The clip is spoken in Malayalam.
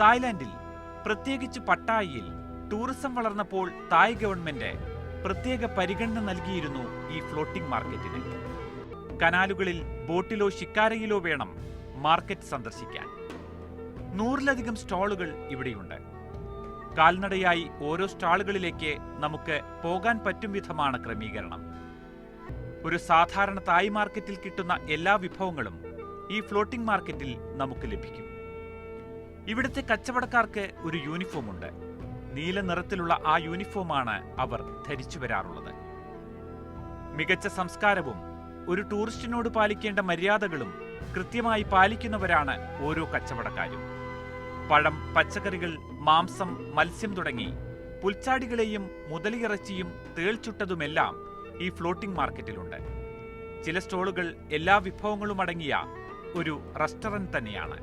തായ്ലാന്റിൽ പ്രത്യേകിച്ച് പട്ടായിയിൽ ടൂറിസം വളർന്നപ്പോൾ തായ് ഗവൺമെന്റ് പ്രത്യേക പരിഗണന നൽകിയിരുന്നു ഈ ഫ്ലോട്ടിംഗ് മാർക്കറ്റിന്. കനാലുകളിൽ ബോട്ടിലോ ഷിക്കാരയിലോ വേണം മാർക്കറ്റ് സന്ദർശിക്കാൻ. നൂറിലധികം സ്റ്റാളുകൾ ഇവിടെയുണ്ട്. കാൽനടയായി ഓരോ സ്റ്റാളുകളിലേക്ക് നമുക്ക് പോകാൻ പറ്റും വിധമാണ് ക്രമീകരണം. ഒരു സാധാരണ തായ് മാർക്കറ്റിൽ കിട്ടുന്ന എല്ലാ വിഭവങ്ങളും ഈ ഫ്ലോട്ടിംഗ് മാർക്കറ്റിൽ നമുക്ക് ലഭിക്കും. ഇവിടുത്തെ കച്ചവടക്കാർക്ക് ഒരു യൂണിഫോം ഉണ്ട് നീല നിറത്തിലുള്ള ആ യൂണിഫോമാണ് അവർ ധരിച്ചു വരാറുള്ളത്. മികച്ച സംസ്കാരവും ഒരു ടൂറിസ്റ്റിനോട് പാലിക്കേണ്ട മര്യാദകളും കൃത്യമായി പാലിക്കുന്നവരാണ് ഓരോ കച്ചവടക്കാരും. പഴം പച്ചക്കറികൾ മാംസം മത്സ്യം തുടങ്ങി പുൽച്ചാടികളെയും മുതലിയിറച്ചിയും തേൾച്ചുട്ടതുമെല്ലാം ഈ ഫ്ലോട്ടിംഗ് മാർക്കറ്റിലുണ്ട്. ചില സ്റ്റോളുകൾ എല്ലാ വിഭവങ്ങളും അടങ്ങിയ ഒരു റെസ്റ്റോറന്റ് തന്നെയാണ്.